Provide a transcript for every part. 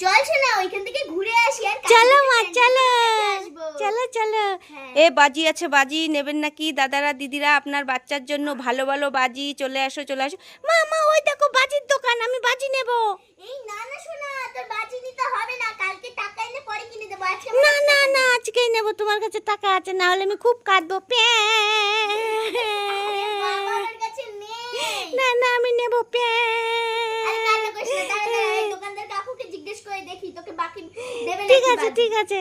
চল শোনা ওইখান থেকে ঘুরে আসি আর চলো মা চলো। চলো চলো। হ্যাঁ। এ বাজি আছে বাজি। নেবেন নাকি দাদারা দিদিরা? আপনার বাচ্চার জন্য ভালো ভালো বাজি। চলে আসো চলে আসো। মা মা ওই দেখো বাজির দোকান আমি বাজি নেব। এই না না শোনা তোর বাজি নিতে হবে না। কালকে টাকা এনে পরে কিনে দেবো। আজকে না না না আজকেই নেব। তোমার কাছে টাকা আছে না হলে আমি খুব কাঁদবো। প্যাঁ। না না আমি নেব। প্যাঁ। করে দেখি তোকে বাকি দেবে ঠিক আছে ঠিক আছে।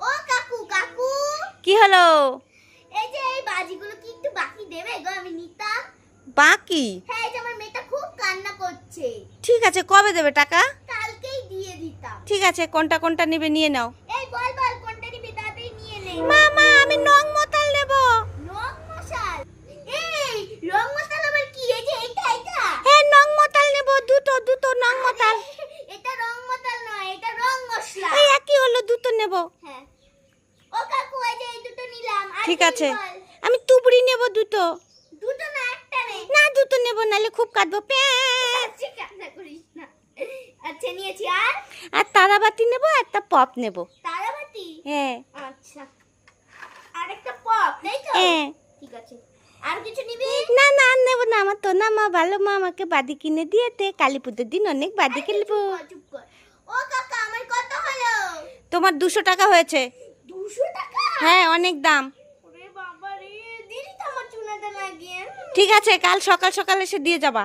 ও কাকু কাকু! কি হলো? এই যে এই বাজিগুলো কি একটু বাকি দেবে গো আমি নিতাম? বাকি? হ্যাঁ এই যে আমার মেয়েটা খুব কান্না করছে। ঠিক আছে কবে দেবে টাকা? কালকেই দিয়ে দিতাম। ঠিক আছে কোনটা কোনটা নেবে নিয়ে নাও এই বল বল কোনটা নিবি তাড়াতাড়ি নিয়ে নে মামা আমি নং মতাল নেব রং মশাল এই রং মশাল আবার কি এই যে এটা এটা হ্যাঁ নং মতাল নেব দুটো দুটো নং মতাল এটা রং মশাল নয় এটা রং মশলা এই একই হলো দুটো নেব। হ্যাঁ। ও কাকু এই যে এই দুটো নিলাম ঠিক আছে। আমি তুবড়ি নেব দুটো। দুটো না একটা নে না দুটো নেব নালে খুব। আচ্ছা কান্না করিস না। আচ্ছা নিয়েছি আর? আর তারাবাতি নেব একটা পপ নেব। তারাবাতি? হ্যাঁ। আচ্ছা। পপ তাই তো? হ্যাঁ। ঠিক আছে। আর কিছু নিবি? না না আর নেব না। আমার তো না মা ভালো মা আমাকে বাদি কিনে দিয়েতে কালী পুজোর দিন অনেক বাদি খেলব চুপ কর, ও কাকা আমার কত হলো তোমার দুশো টাকা হয়েছে। হ্যাঁ অনেক দাম। ঠিক আছে কাল সকাল সকাল এসে দিয়ে যাবা।